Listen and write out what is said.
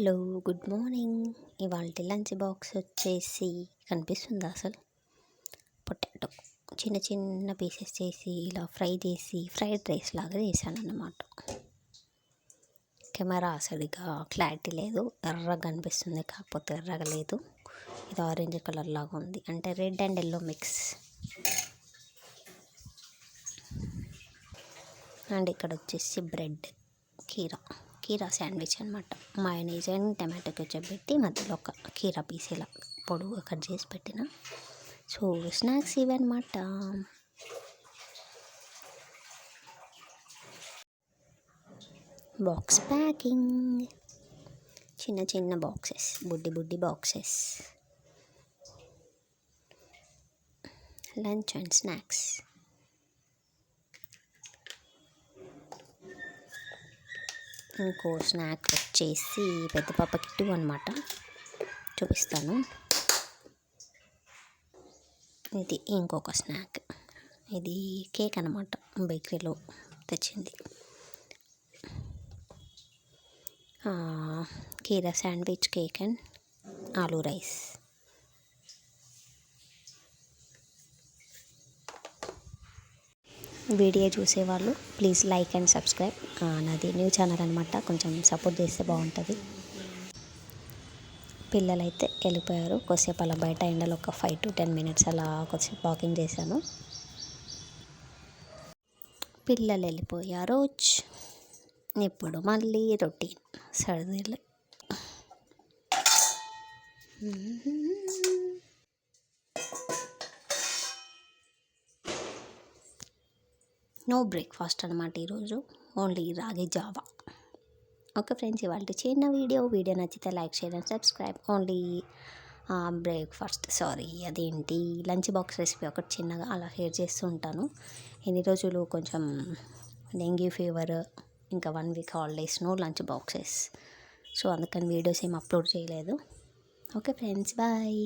Hello good morning. ఇవాళ lunch box వచ్చేసి కనిపిస్తుందా అసలు? పొటాటో. చిన్న చిన్న పీసెస్ చేసి ఇలా ఫ్రై చేసి ఫ్రైడ్ రైస్ లాగా చేశాను అన్నమాట కెమెరా అసలుగా క్లారిటీ లేదు. ఎర్రగా కనిపిస్తుంది కాకపోతే ఎర్రగా లేదు. ఇది ఆరెంజ్ కలర్ లాగా ఉంది. అంటే red and yellow mix. And ఇక్కడ వచ్చేసి బ్రెడ్ కీరా. కీరా శాండ్విచ్ అనమాట మయోనీస్ అండ్ టమాటో కెచప్ పెట్టి మధ్యలో ఒక కీరా పీస్ ఇలా పొడుగుగా కట్ చేసి పెట్టిన. సో స్నాక్స్ ఇవన్నమాట బాక్స్ ప్యాకింగ్. చిన్న చిన్న బాక్సెస్ బుడ్డి బుడ్డి బాక్సెస్. Lunch and snacks. ఇంకో స్నాక్ వచ్చేసి పెద్ద పాపకి టూ అనమాట చూపిస్తాను. ఇది ఇంకొక స్నాక్ ఇది కేక్ అనమాట బేకరీలో తెచ్చింది. కీరా శాండ్విచ్ కేక్ అండ్ ఆలూ రైస్ వీడియో చూసేవాళ్ళు ప్లీజ్ లైక్ అండ్ సబ్స్క్రైబ్ నాది న్యూ ఛానల్ అనమాట కొంచెం సపోర్ట్ చేస్తే బాగుంటుంది. పిల్లలైతే వెళ్ళిపోయారు. కొద్దిసేపు అలా బయట ఎండలో ఒక ఫైవ్ టు టెన్ మినిట్స్ అలా కొద్దిసేపు వాకింగ్ చేశాను. పిల్లలు వెళ్ళిపోయారు. ఇప్పుడు మళ్ళీ రొటీన్ సర్దీలు. నో బ్రేక్ఫాస్ట్ అనమాట ఈరోజు. ఓన్లీ రాగి జావా. ఓకే ఫ్రెండ్స్ ఇవాళ చిన్న వీడియో. వీడియో నచ్చితే like share and subscribe. Only breakfast. Sorry అదేంటి? లంచ్ బాక్స్ రెసిపీ ఒకటి చిన్నగా అలా షేర్ చేస్తూ ఉంటాను. ఎన్ని రోజులు కొంచెం డెంగ్యూ ఫీవర్ ఇంకా one week holidays no lunch boxes. So అందుకని వీడియోస్ ఏం అప్లోడ్ చేయలేదు. Okay friends bye.